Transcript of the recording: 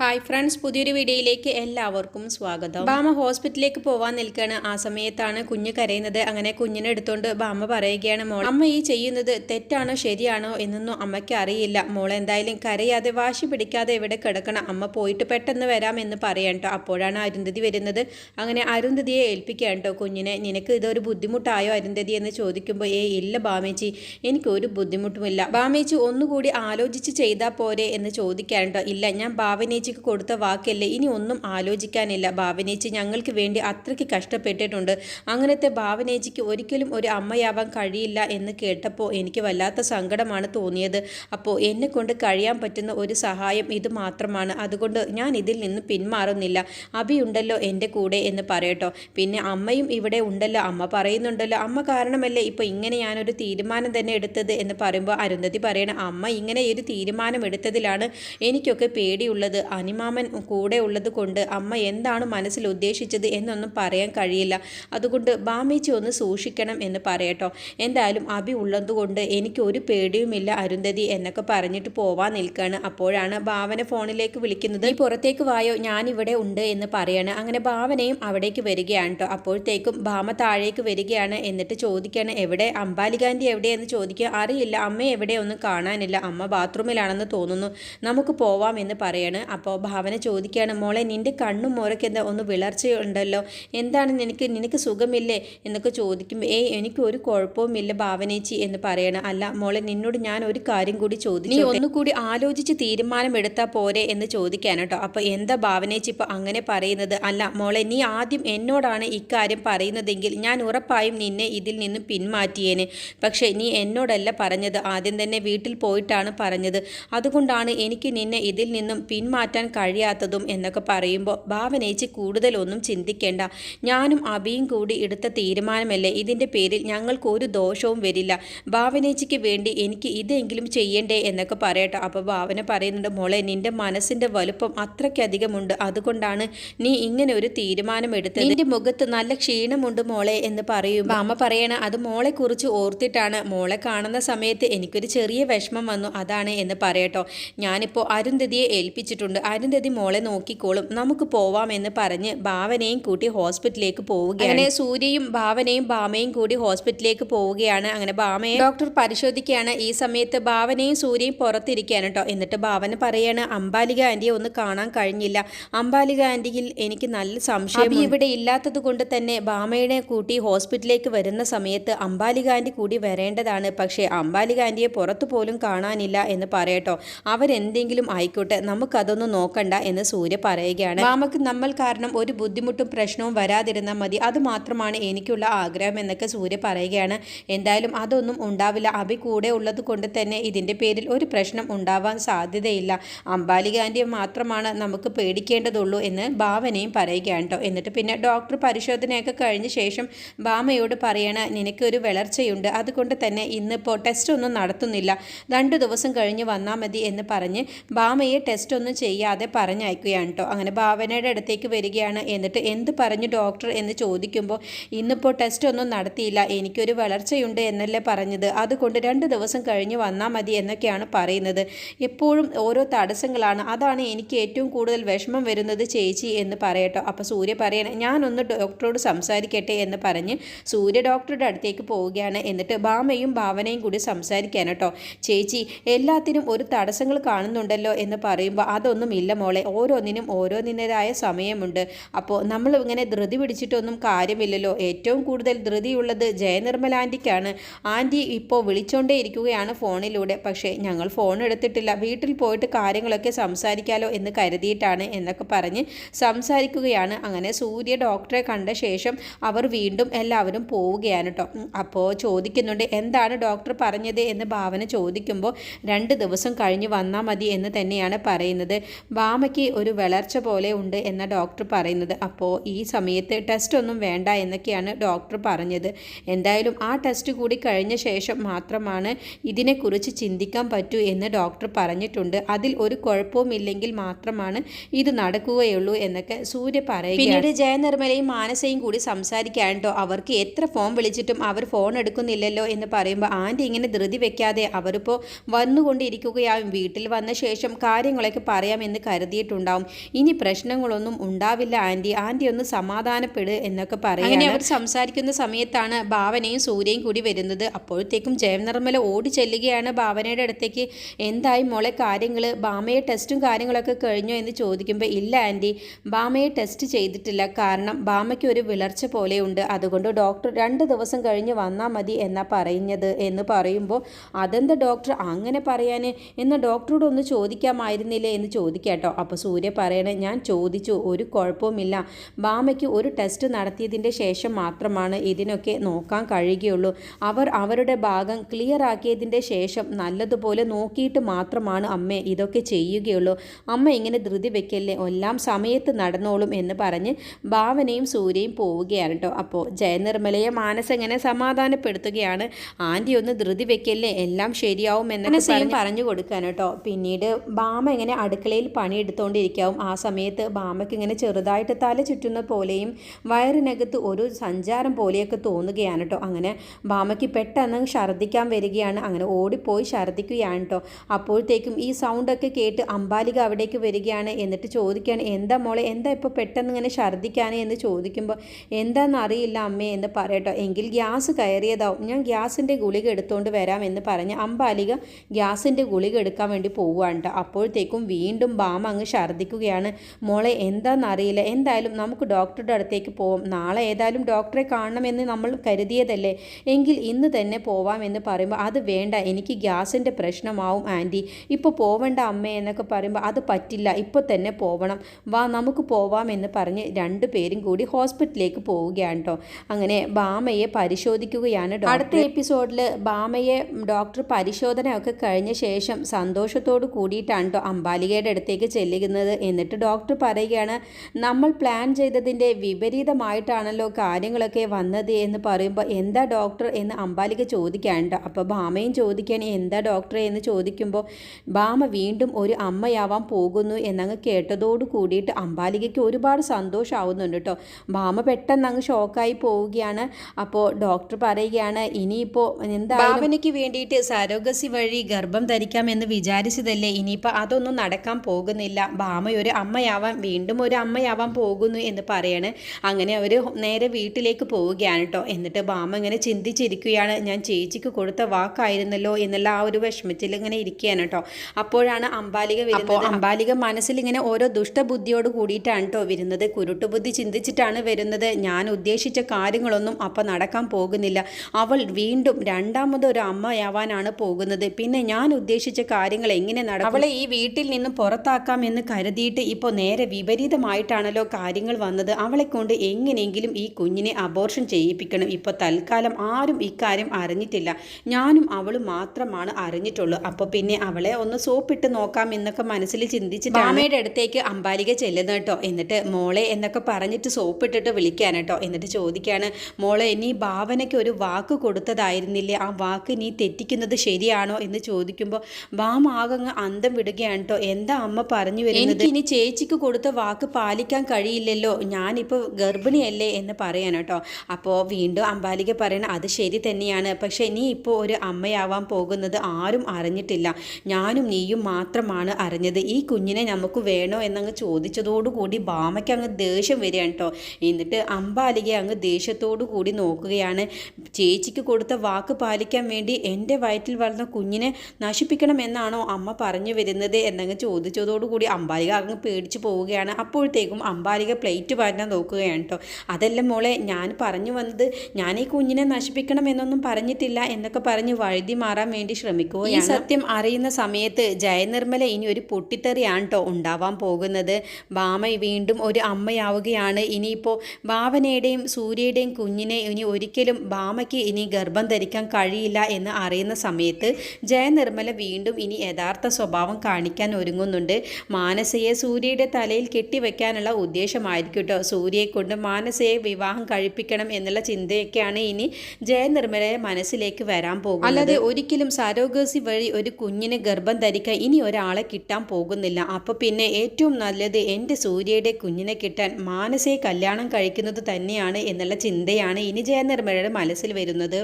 Hi friends പുതിയൊരു വീഡിയോയിലേക്ക് എല്ലാവർക്കും സ്വാഗതം. ബാമ ഹോസ്പിറ്റലിലേക്ക് പോവാൻ നിൽക്കുകയാണ്. ആ സമയത്താണ് കുഞ്ഞ് കരയുന്നത്. അങ്ങനെ കുഞ്ഞിനെ എടുത്തുകൊണ്ട് ബാമ പറയുകയാണ് മോൾ അമ്മ ഈ ചെയ്യുന്നത് തെറ്റാണോ ശരിയാണോ എന്നൊന്നും അമ്മയ്ക്ക് അറിയില്ല. മോൾ എന്തായാലും കരയാതെ വാശി പിടിക്കാതെ ഇവിടെ കിടക്കണം. അമ്മ പോയിട്ട് പെട്ടെന്ന് വരാം എന്ന് പറയാം അപ്പോഴാണ് അരുന്ധതി വരുന്നത്. അങ്ങനെ അരുന്ധതിയെ ഏൽപ്പിക്കാൻ കേട്ടോ കുഞ്ഞിനെ. നിനക്ക് ഇതൊരു ബുദ്ധിമുട്ടായോ അരുന്ധതി? എന്ന് ചോദിക്കുമ്പോൾ ഏ ഇല്ല ബാമേച്ചി. എനിക്കൊരു ബുദ്ധിമുട്ടുമില്ല. ബാമേച്ചി ഒന്നുകൂടി ആലോചിച്ച് ചെയ്താൽ പോരെ എന്ന് ചോദിക്കാൻ കേട്ടോ ഇല്ല ഞാൻ ഭാവനേച്ചിക്ക് കൊടുത്ത വാക്കല്ലേ? ഇനി ഒന്നും ആലോചിക്കാനില്ല. ഭാവനേച്ചി ഞങ്ങൾക്ക് വേണ്ടി അത്രയ്ക്ക് കഷ്ടപ്പെട്ടിട്ടുണ്ട്. അങ്ങനത്തെ ഭാവനേച്ചിക്ക് ഒരിക്കലും ഒരു അമ്മയാവാൻ കഴിയില്ല എന്ന് കേട്ടപ്പോൾ എനിക്ക് വല്ലാത്ത സങ്കടമാണ് തോന്നിയത്. അപ്പോൾ എന്നെ കൊണ്ട് കഴിയാൻ പറ്റുന്ന ഒരു സഹായം ഇത് മാത്രമാണ്. അതുകൊണ്ട് ഞാൻ ഇതിൽ നിന്ന് പിന്മാറുന്നില്ല. അഭിയുണ്ടല്ലോ എന്റെ കൂടെ എന്ന് പറയട്ടോ. പിന്നെ അമ്മയും ഇവിടെ ഉണ്ടല്ലോ. അമ്മ പറയുന്നുണ്ടല്ലോ. അമ്മ കാരണമല്ലേ ഇപ്പോൾ ഇങ്ങനെ ഞാനൊരു തീരുമാനം തന്നെ എടുത്തത് എന്ന് പറയുമ്പോൾ അരുന്ധതി പറയണം അമ്മ ഇങ്ങനെ ഒരു തീരുമാനം എടുത്തതിലാണ് എനിക്കൊക്കെ പേടിയുള്ളത്. അനിമാമൻ കൂടെ ഉള്ളത് കൊണ്ട് അമ്മ എന്താണ് മനസ്സിൽ ഉദ്ദേശിച്ചത് എന്നൊന്നും പറയാൻ കഴിയില്ല. അതുകൊണ്ട് ബാമേച്ചി ഒന്ന് സൂക്ഷിക്കണം എന്ന് പറയട്ടോ. എന്തായാലും അഭി ഉള്ളതുകൊണ്ട് എനിക്ക് ഒരു പേടിയുമില്ല അരുന്ധതി എന്നൊക്കെ പറഞ്ഞിട്ട് പോവാൻ നിൽക്കുകയാണ് അപ്പോഴാണ് ഭാവന ഫോണിലേക്ക് വിളിക്കുന്നത്. ഈ പുറത്തേക്ക് വായോ? ഞാനിവിടെ ഉണ്ട് എന്ന് പറയാണ്. അങ്ങനെ ഭാവനയും അവിടേക്ക് വരികയാണ് കേട്ടോ അപ്പോഴത്തേക്കും ഭാമ താഴേക്ക് വരികയാണ് എന്നിട്ട് ചോദിക്കുകയാണ് എവിടെ? അംബാലികാന്റെ എവിടെയെന്ന് ചോദിക്കുക? അറിയില്ല. അമ്മ എവിടെയൊന്നും കാണാനില്ല. അമ്മ ബാത്റൂമിലാണെന്ന് തോന്നുന്നു. നമുക്ക് പോവാം എന്ന് പറയാണ്. അപ്പോൾ ഭാവന ചോദിക്കുകയാണ് മോളെ നിന്റെ കണ്ണും മോരൊക്കെ എന്താ ഒന്ന് വിളർച്ചയുണ്ടല്ലോ? എന്താണ് നിനക്ക് നിനക്ക് സുഖമില്ലേ? എന്നൊക്കെ ചോദിക്കുമ്പോൾ ഏയ് എനിക്ക് ഒരു കുഴപ്പവുമില്ല ഭാവനേച്ചി എന്ന് പറയണം. അല്ല മോളെ നിന്നോട് ഞാൻ ഒരു കാര്യം കൂടി ചോദിച്ചു നീ ഒന്നുകൂടി ആലോചിച്ച് തീരുമാനം എടുത്താൽ പോരെ എന്ന് ചോദിക്കാൻ കേട്ടോ. അപ്പോൾ എന്താ ഭാവനേച്ചി ഇപ്പോൾ അങ്ങനെ പറയുന്നത്? അല്ല മോളെ നീ ആദ്യം എന്നോടാണ് ഇക്കാര്യം പറയുന്നതെങ്കിൽ ഞാൻ ഉറപ്പായും നിന്നെ ഇതിൽ നിന്നും പിന്മാറ്റിയേനെ. പക്ഷേ നീ എന്നോടല്ല പറഞ്ഞത് ആദ്യം തന്നെ വീട്ടിൽ പോയിട്ടാണ് പറഞ്ഞത്. അതുകൊണ്ടാണ് എനിക്ക് നിന്നെ ഇതിൽ നിന്നും പിന്മാറ്റാൻ കഴിയാത്തതും എന്നൊക്കെ പറയുമ്പോൾ ഭാവനേച്ചി കൂടുതലൊന്നും ചിന്തിക്കേണ്ട. ഞാനും അബിയും കൂടി എടുത്ത തീരുമാനമല്ലേ? ഇതിന്റെ പേരിൽ ഞങ്ങൾക്ക് ഒരു ദോഷവും വരില്ല. ഭാവനേച്ചിക്ക് വേണ്ടി എനിക്ക് ഇതെങ്കിലും ചെയ്യണ്ടേ? എന്നൊക്കെ പറയട്ടെ. അപ്പോൾ ഭാവന പറയുന്നുണ്ട് മോളെ നിന്റെ മനസ്സിന്റെ വലുപ്പം അത്രയ്ക്കധികമുണ്ട്. അതുകൊണ്ടാണ് നീ ഇങ്ങനെ ഒരു തീരുമാനം എടുത്തത്. നിന്റെ മുഖത്ത് നല്ല ക്ഷീണമുണ്ട് മോളെ എന്ന് പറയും അമ്മ പറയണ അത് മോളെക്കുറിച്ച് ഓർത്തിട്ടാണ്. മോളെ കാണുന്ന സമയത്ത് എനിക്കൊരു ചെറിയ വിഷമം വന്നു. അതാണ് എന്ന് പറയട്ടോ. ഞാനിപ്പോൾ അരുന്ധതിയെ ഏൽപ്പിച്ചിട്ടുണ്ട്. അരുന്ധതി മോളെ നോക്കിക്കോളും. നമുക്ക് പോവാമെന്ന് പറഞ്ഞ് ഭാവനയും കൂട്ടി ഹോസ്പിറ്റലിലേക്ക് പോവുകയാണ്. അങ്ങനെ സൂര്യയും ഭാവനയും ഭാമയും കൂടി ഹോസ്പിറ്റലിലേക്ക് പോവുകയാണ്. അങ്ങനെ ഭാമയെ ഡോക്ടർ പരിശോധിക്കുകയാണ്. ഈ സമയത്ത് ഭാവനയും സൂര്യയും പുറത്തിരിക്കുകയാണ് കേട്ടോ. എന്നിട്ട് ഭാവന പറയാണ് അംബാലിക ആന്റിയെ ഒന്ന് കാണാൻ കഴിഞ്ഞില്ല. അംബാലിക ആന്റിയിൽ എനിക്ക് നല്ല സംശയം ഇവിടെ ഇല്ലാത്തത് കൊണ്ട് തന്നെ ഭാമയുടെ കൂട്ടി ഹോസ്പിറ്റലിലേക്ക് വരുന്ന സമയത്ത് അംബാലിക ആന്റി കൂടി വരേണ്ടതാണ്. പക്ഷേ അംബാലിക ആന്റിയെ പുറത്തു പോലും കാണാനില്ല എന്ന് പറയട്ടോ. അവരെന്തെങ്കിലും ആയിക്കോട്ടെ. നമുക്കതൊന്നും നോക്കണ്ട എന്ന് സൂര്യ പറയുകയാണ്. മാമക്ക് നമ്മൾ കാരണം ഒരു ബുദ്ധിമുട്ടും പ്രശ്നവും വരാതിരുന്നാൽ മതി. അത് മാത്രമാണ് എനിക്കുള്ള ആഗ്രഹം എന്നൊക്കെ സൂര്യ പറയുകയാണ്. എന്തായാലും അതൊന്നും ഉണ്ടാവില്ല. അഭി കൂടെ ഉള്ളത് കൊണ്ട് തന്നെ ഇതിന്റെ പേരിൽ ഒരു പ്രശ്നം ഉണ്ടാവാൻ സാധ്യതയില്ല. ആന്റിയെ മാത്രമാണ് നമുക്ക് പേടിക്കേണ്ടതുള്ളൂ എന്ന് ഭാവനയും പറയുകയാണ് കേട്ടോ എന്നിട്ട് പിന്നെ ഡോക്ടർ പരിശോധനയൊക്കെ കഴിഞ്ഞ ശേഷം ഭാമയോട് പറയണ നിനക്കൊരു വളർച്ചയുണ്ട്. അതുകൊണ്ട് തന്നെ ഇന്നിപ്പോൾ ടെസ്റ്റ് ഒന്നും നടത്തുന്നില്ല. രണ്ട് ദിവസം കഴിഞ്ഞ് വന്നാൽ മതി എന്ന് പറഞ്ഞ് ഭാമയെ ടെസ്റ്റ് ഒന്നും ചെയ്യാതെ പറഞ്ഞയക്കുകയാണ് കേട്ടോ. അങ്ങനെ ഭാവനയുടെ അടുത്തേക്ക് വരികയാണ്. എന്നിട്ട് എന്ത് പറഞ്ഞു ഡോക്ടർ എന്ന് ചോദിക്കുമ്പോൾ ഇന്നിപ്പോൾ ടെസ്റ്റ് ഒന്നും നടത്തിയില്ല. എനിക്കൊരു വളർച്ചയുണ്ട് എന്നല്ലേ പറഞ്ഞത്. അതുകൊണ്ട് രണ്ട് ദിവസം കഴിഞ്ഞ് വന്നാൽ മതി എന്നൊക്കെയാണ് പറയുന്നത്. എപ്പോഴും ഓരോ തടസ്സങ്ങളാണ്. അതാണ് എനിക്ക് ഏറ്റവും കൂടുതൽ വിഷമം വരുന്നത് ചേച്ചി എന്ന് പറയട്ടോ അപ്പോൾ സൂര്യ പറയണേ ഞാനൊന്ന് ഡോക്ടറോട് സംസാരിക്കട്ടെ എന്ന് പറഞ്ഞ് സൂര്യ ഡോക്ടറുടെ അടുത്തേക്ക് പോവുകയാണ്. എന്നിട്ട് ഭാമയും ഭാവനയും കൂടി സംസാരിക്കാൻ കേട്ടോ. ചേച്ചി എല്ലാത്തിനും ഒരു തടസ്സങ്ങൾ കാണുന്നുണ്ടല്ലോ എന്ന് പറയുമ്പോൾ അതൊന്നും ഇല്ല മോളെ. ഓരോന്നിനും ഓരോന്നിന്റെതായ സമയമുണ്ട്. അപ്പോൾ നമ്മൾ ഇങ്ങനെ ധൃതി പിടിച്ചിട്ടൊന്നും കാര്യമില്ലല്ലോ. ഏറ്റവും കൂടുതൽ ധൃതിയുള്ളത് ജയനിർമ്മല ആന്റിക്കാണ്. ആന്റി ഇപ്പോൾ വിളിച്ചോണ്ടേ ഇരിക്കുകയാണ് ഫോണിലൂടെ. പക്ഷേ ഞങ്ങൾ ഫോൺ എടുത്തിട്ടില്ല. വീട്ടിൽ പോയിട്ട് കാര്യങ്ങളൊക്കെ സംസാരിക്കാലോ എന്ന് കരുതിയിട്ടാണ് എന്നൊക്കെ പറഞ്ഞ് സംസാരിക്കുകയാണ്. അങ്ങനെ സൂര്യ ഡോക്ടറെ കണ്ട ശേഷം അവർ വീണ്ടും എല്ലാവരും പോവുകയാണ് കേട്ടോ അപ്പോൾ ചോദിക്കുന്നുണ്ട് എന്താണ് ഡോക്ടർ പറഞ്ഞത്? എന്ന് ഭാവന ചോദിക്കുമ്പോൾ രണ്ട് ദിവസം കഴിഞ്ഞ് വന്നാൽ മതി എന്ന് തന്നെയാണ് പറയുന്നത്. ഭാമയ്ക്ക് ഒരു വളർച്ച പോലെ ഉണ്ട് എന്ന ഡോക്ടർ പറയുന്നത്. അപ്പോൾ ഈ സമയത്ത് ടെസ്റ്റ് ഒന്നും വേണ്ട എന്നൊക്കെയാണ് ഡോക്ടർ പറഞ്ഞത്. എന്തായാലും ആ ടെസ്റ്റ് കൂടി കഴിഞ്ഞ ശേഷം മാത്രമാണ് ഇതിനെക്കുറിച്ച് ചിന്തിക്കാൻ പറ്റൂ എന്ന് ഡോക്ടർ പറഞ്ഞിട്ടുണ്ട്. അതിൽ ഒരു കുഴപ്പവുമില്ലെങ്കിൽ മാത്രമാണ് ഇത് നടക്കുകയുള്ളൂ എന്നൊക്കെ സൂര്യ പറയുക പിന്നീട് ജയനിർമ്മലയും മാനസയും കൂടി സംസാരിക്കാൻ അവർക്ക് എത്ര ഫോൺ വിളിച്ചിട്ടും അവർ ഫോൺ എടുക്കുന്നില്ലല്ലോ എന്ന് പറയുമ്പോൾ ആന്റി ഇങ്ങനെ ധൃതി വെക്കാതെ അവരിപ്പോൾ വന്നുകൊണ്ടിരിക്കുകയാവും. വീട്ടിൽ വന്ന ശേഷം കാര്യങ്ങളൊക്കെ പറയാം എന്ന് കരുതിയിട്ടുണ്ടാവും. ഇനി പ്രശ്നങ്ങളൊന്നും ഉണ്ടാവില്ല ആന്റി ആന്റി ഒന്ന് സമാധാനപ്പെട് എന്നൊക്കെ പറയും അങ്ങനെ അവർ സംസാരിക്കുന്ന സമയത്താണ് ഭാവനയും സൂര്യയും കൂടി വരുന്നത്. അപ്പോഴത്തേക്കും ജയം നിർമ്മല ഓടി ചെല്ലുകയാണ് ഭാവനയുടെ അടുത്തേക്ക്. എന്തായി മോളെ കാര്യങ്ങൾ ഭാമയെ ടെസ്റ്റും കാര്യങ്ങളൊക്കെ കഴിഞ്ഞോ എന്ന് ചോദിക്കുമ്പോൾ ഇല്ല ആന്റി ഭാമയെ ടെസ്റ്റ് ചെയ്തിട്ടില്ല. കാരണം ഭാമയ്ക്ക് ഒരു വിളർച്ച പോലെയുണ്ട്. അതുകൊണ്ട് ഡോക്ടർ രണ്ട് ദിവസം കഴിഞ്ഞ് വന്നാൽ മതി എന്നാ പറയുന്നത് എന്ന് പറയുമ്പോൾ അതെന്താ ഡോക്ടർ അങ്ങനെ പറയാൻ എന്ന് ഡോക്ടറോട് ഒന്ന് ചോദിക്കാമായിരുന്നില്ലേ എന്ന് ചോദിക്കാട്ടോ. അപ്പോൾ സൂര്യ പറയണേ ഞാൻ ചോദിച്ചു ഒരു കുഴപ്പവുമില്ല. ബാമയ്ക്ക് ഒരു ടെസ്റ്റ് നടത്തിയതിന്റെ ശേഷം മാത്രമാണ് ഇതിനൊക്കെ നോക്കാൻ കഴിയുകയുള്ളൂ. അവർ അവരുടെ ഭാഗം ക്ലിയർ ആക്കിയതിന്റെ ശേഷം നല്ലതുപോലെ നോക്കിയിട്ട് മാത്രമാണ് അമ്മ ഇതൊക്കെ ചെയ്യുകയുള്ളൂ. അമ്മ ഇങ്ങനെ ധൃതി വെക്കല്ലേ? എല്ലാം സമയത്ത് നടന്നോളും എന്ന് പറഞ്ഞ് ഭാവനയും സൂര്യയും പോവുകയാണ് കേട്ടോ. അപ്പോൾ ജയനിർമ്മലയെ മാനസെങ്ങനെ സമാധാനപ്പെടുത്തുകയാണ്. ആന്റി ഒന്ന് ധൃതി വെക്കല്ലേ? എല്ലാം ശരിയാവും എന്ന് പറഞ്ഞ് പറഞ്ഞു കൊടുക്കാൻ കേട്ടോ. പിന്നീട് ബാമ എങ്ങനെ അടുക്കളയിൽ പണിയെടുത്തുകൊണ്ടിരിക്കാവും ആ സമയത്ത് ബാമയ്ക്ക് ഇങ്ങനെ ചെറുതായിട്ട് തല ചുറ്റുന്ന പോലെയും വയറിനകത്ത് ഒരു സഞ്ചാരം പോലെയൊക്കെ തോന്നുകയാണ് കേട്ടോ അങ്ങനെ ബാമയ്ക്ക് പെട്ടെന്ന് ഛർദ്ദിക്കാൻ വരികയാണ്. അങ്ങനെ ഓടിപ്പോയി ഛർദ്ദിക്കുകയാണ് കേട്ടോ അപ്പോഴത്തേക്കും ഈ സൗണ്ടൊക്കെ കേട്ട് അമ്പാലിക അവിടേക്ക് വരികയാണ്. എന്നിട്ട് ചോദിക്കുകയാണ് എന്താ മോളെ എന്താ ഇപ്പോൾ പെട്ടെന്ന് ഇങ്ങനെ ഛർദ്ദിക്കാൻ എന്ന് ചോദിക്കുമ്പോൾ എന്താണെന്ന് അറിയില്ല അമ്മേ എന്ന് പറയട്ടോ എങ്കിൽ ഗ്യാസ് കയറിയതാവും. ഞാൻ ഗ്യാസിന്റെ ഗുളിക എടുത്തുകൊണ്ട് വരാം എന്ന് പറഞ്ഞ് അമ്പാലിക ഗ്യാസിന്റെ ഗുളിക എടുക്കാൻ വേണ്ടി പോവുകയാണ് കേട്ടോ അപ്പോഴത്തേക്കും വീണ്ടും ബാമ അങ്ങ് ഛർദ്ദിക്കുകയാണ്. മോളെ എന്താണെന്നറിയില്ല എന്തായാലും നമുക്ക് ഡോക്ടറുടെ അടുത്തേക്ക് പോവാം. നാളെ ഏതായാലും ഡോക്ടറെ കാണണമെന്ന് നമ്മൾ കരുതിയതല്ലേ? എങ്കിൽ ഇന്ന് തന്നെ പോവാമെന്ന് പറയുമ്പോൾ അത് വേണ്ട. എനിക്ക് ഗ്യാസിന്റെ പ്രശ്നമാവും ആന്റി. ഇപ്പോൾ പോവേണ്ട അമ്മേ എന്നൊക്കെ പറയുമ്പോൾ അത് പറ്റില്ല. ഇപ്പോൾ തന്നെ പോവണം. വാ നമുക്ക് പോവാമെന്ന് പറഞ്ഞ് രണ്ടു പേരും കൂടി ഹോസ്പിറ്റലിലേക്ക് പോവുകയാണ് കേട്ടോ അങ്ങനെ ബാമയെ പരിശോധിക്കുകയാണ് അടുത്ത എപ്പിസോഡിൽ ബാമയെ ഡോക്ടർ പരിശോധനയൊക്കെ കഴിഞ്ഞ ശേഷം സന്തോഷത്തോട് കൂടിയിട്ടാണ് കേട്ടോ അമ്പാലികയുടെ അടുത്തേക്ക് ചെല്ലുന്നത്. എന്നിട്ട് ഡോക്ടർ പറയുകയാണ് നമ്മൾ പ്ലാൻ ചെയ്തതിന്റെ വിപരീതമായിട്ടാണല്ലോ കാര്യങ്ങളൊക്കെ വന്നത് എന്ന് പറയുമ്പോൾ എന്താ ഡോക്ടർ എന്ന് അമ്പാലിക ചോദിക്കാനുണ്ട്. അപ്പോൾ ഭാമയും ചോദിക്കാൻ എന്താ ഡോക്ടറെ എന്ന് ചോദിക്കുമ്പോൾ ഭാമ വീണ്ടും ഒരു അമ്മയാവാൻ പോകുന്നു എന്നങ്ങ് കേട്ടതോട് കൂടിയിട്ട് അമ്പാലികയ്ക്ക് ഒരുപാട് സന്തോഷമാവുന്നുണ്ട് കേട്ടോ. ഭാമ പെട്ടെന്ന് അങ്ങ് ഷോക്കായി പോവുകയാണ്. അപ്പോൾ ഡോക്ടർ പറയുകയാണ് ഇനിയിപ്പോൾ എന്താ ഭാവനയ്ക്ക് വേണ്ടിയിട്ട് സരോഗസി വഴി ഗർഭം ധരിക്കാമെന്ന് വിചാരിച്ചതല്ലേ? ഇനിയിപ്പോൾ അതൊന്നും നടക്കാൻ പോകുന്നില്ല. ഭാമ ഒരു അമ്മയാവാൻ വീണ്ടും ഒരു അമ്മയാവാൻ പോകുന്നു എന്ന് പറയാണ്. അങ്ങനെ അവർ നേരെ വീട്ടിലേക്ക് പോവുകയാണ് കേട്ടോ എന്നിട്ട് ഭാമ ഇങ്ങനെ ചിന്തിച്ചിരിക്കുകയാണ്. ഞാൻ ചേച്ചിക്ക് കൊടുത്ത വാക്കായിരുന്നല്ലോ എന്നുള്ള ആ ഒരു വിഷമത്തിൽ ഇങ്ങനെ ഇരിക്കുകയാണ് കേട്ടോ അപ്പോഴാണ് അമ്പാലിക വരുന്നത്. അമ്പാലിക മനസ്സിൽ ഇങ്ങനെ ഓരോ ദുഷ്ടബുദ്ധിയോട് കൂടിയിട്ടാണ് കേട്ടോ വരുന്നത്. കുരുട്ടുബുദ്ധി ചിന്തിച്ചിട്ടാണ് വരുന്നത്. ഞാൻ ഉദ്ദേശിച്ച കാര്യങ്ങളൊന്നും അപ്പം നടക്കാൻ പോകുന്നില്ല. അവൾ വീണ്ടും രണ്ടാമത് ഒരു അമ്മയാവാനാണ് പോകുന്നത്. പിന്നെ ഞാൻ ഉദ്ദേശിച്ച കാര്യങ്ങൾ എങ്ങനെ നടക്കും? അവളെ ഈ വീട്ടിൽ നിന്ന് പുറത്താക്കാം എന്ന് കരുതിയിട്ട് ഇപ്പോൾ നേരെ വിപരീതമായിട്ടാണല്ലോ കാര്യങ്ങൾ വന്നത്. അവളെ കൊണ്ട് എങ്ങനെയെങ്കിലും ഈ കുഞ്ഞിനെ അബോർഷൻ ചെയ്യിപ്പിക്കണം. ഇപ്പോൾ തൽക്കാലം ആരും ഇക്കാര്യം അറിഞ്ഞിട്ടില്ല. ഞാനും അവളും മാത്രമാണ് അറിഞ്ഞിട്ടുള്ളൂ. അപ്പോൾ പിന്നെ അവളെ ഒന്ന് സോപ്പിട്ട് നോക്കാം എന്നൊക്കെ മനസ്സിൽ ചിന്തിച്ചിട്ട് അമ്മയുടെ അടുത്തേക്ക് അമ്പാലിക ചെല്ലുന്നു കേട്ടോ. എന്നിട്ട് മോളെ എന്നൊക്കെ പറഞ്ഞിട്ട് സോപ്പിട്ടിട്ട് വിളിക്കാൻ കേട്ടോ. എന്നിട്ട് ചോദിക്കുകയാണ് മോളെ നീ ഭാവനയ്ക്ക് ഒരു വാക്ക് കൊടുത്തതായിരുന്നില്ലേ? ആ വാക്ക് നീ തെറ്റിക്കുന്നത് ശരിയാണോ? എന്ന് ചോദിക്കുമ്പോൾ വാമാകങ്ങ് അന്തം വിടുകയാണ് കേട്ടോ. എന്താ അമ്മ പറഞ്ഞു വരുന്നത് ഇനി ചേച്ചിക്ക് കൊടുത്ത വാക്ക് പാലിക്കാൻ കഴിയില്ലല്ലോ. ഞാനിപ്പോൾ ഗർഭിണിയല്ലേ എന്ന് പറയാൻ കേട്ടോ. അപ്പോൾ വീണ്ടും അമ്പാലിക പറയണ അത് ശരി തന്നെയാണ്. പക്ഷേ നീ ഇപ്പോൾ ഒരു അമ്മയാവാൻ പോകുന്നത് ആരും അറിഞ്ഞിട്ടില്ല. ഞാനും നീയും മാത്രമാണ് അറിഞ്ഞത്. ഈ കുഞ്ഞിനെ നമുക്ക് വേണോ എന്നങ്ങ് ചോദിച്ചതോടുകൂടി ബാമയ്ക്ക് അങ്ങ് ദേഷ്യം വരികയാണ് കേട്ടോ. എന്നിട്ട് അമ്പാലിക അങ്ങ് ദേഷ്യത്തോടു കൂടി നോക്കുകയാണ്. ചേച്ചിക്ക് കൊടുത്ത വാക്ക് പാലിക്കാൻ വേണ്ടി എന്റെ വയറ്റിൽ വളർന്ന കുഞ്ഞിനെ നശിപ്പിക്കണമെന്നാണോ അമ്മ പറഞ്ഞു വരുന്നത് എന്നങ്ങ് ചോദിച്ചതോടുകൂടി അമ്പാലിക അങ്ങ് പേടിച്ച് പോവുകയാണ്. അപ്പോഴത്തേക്കും അമ്പാലിക പ്ലേറ്റ് പാറ്റാൻ നോക്കുകയാണ് കേട്ടോ അതെല്ലാം മോളെ ഞാൻ പറഞ്ഞു വന്നത് ഞാൻ ഈ കുഞ്ഞിനെ നശിപ്പിക്കണം എന്നൊന്നും പറഞ്ഞിട്ടില്ല എന്നൊക്കെ പറഞ്ഞ് വഴുതി മാറാൻ വേണ്ടി ശ്രമിക്കുക ഈ സത്യം അറിയുന്ന സമയത്ത് ജയനിർമ്മല ഇനി ഒരു പൊട്ടിത്തെറിയാണ് കേട്ടോ ഉണ്ടാവാൻ പോകുന്നത്. ഭാമ വീണ്ടും ഒരു അമ്മയാവുകയാണ്. ഇനിയിപ്പോൾ ഭാവനയുടെയും സൂര്യയുടെയും കുഞ്ഞിനെ ഇനി ഒരിക്കലും ഭാമയ്ക്ക് ഇനി ഗർഭം ധരിക്കാൻ കഴിയില്ല എന്ന് അറിയുന്ന സമയത്ത് ജയനിർമ്മല വീണ്ടും ഇനി യഥാർത്ഥ സ്വഭാവം കാണിക്കാൻ ഒരുങ്ങുന്നുണ്ട്. മാനസയെ സൂര്യയുടെ തലയിൽ കെട്ടിവെക്കാനുള്ള ഉദ്ദേശമായിരിക്കും കേട്ടോ സൂര്യയെ കൊണ്ട് മാനസയെ വിവാഹം കഴിപ്പിക്കണം എന്നുള്ള ചിന്തയൊക്കെയാണ് ഇനി ജയനിർമ്മലയെ മനസ്സിലേക്ക് വരാൻ പോകുന്നത്. അല്ലാതെ ഒരിക്കലും സരോഗസി വഴി ഒരു കുഞ്ഞിന് ഗർഭം ധരിക്കാൻ ഇനി ഒരാളെ കിട്ടാൻ പോകുന്നില്ല. അപ്പോൾ പിന്നെ ഏറ്റവും നല്ലത് എന്റെ സൂര്യയുടെ കുഞ്ഞിനെ കിട്ടാൻ മാനസയെ കല്യാണം കഴിക്കുന്നത് തന്നെയാണ് എന്നുള്ള ചിന്തയാണ് ഇനി ജയനിർമ്മലയുടെ മനസ്സിൽ വരുന്നത്.